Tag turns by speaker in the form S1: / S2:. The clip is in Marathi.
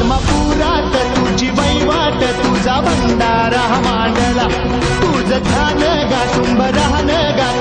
S1: आत्मापुरात तुझी वैवाट तुझा भंडारा मांडला. तुझ ध्यान गा शुंभ राहन गा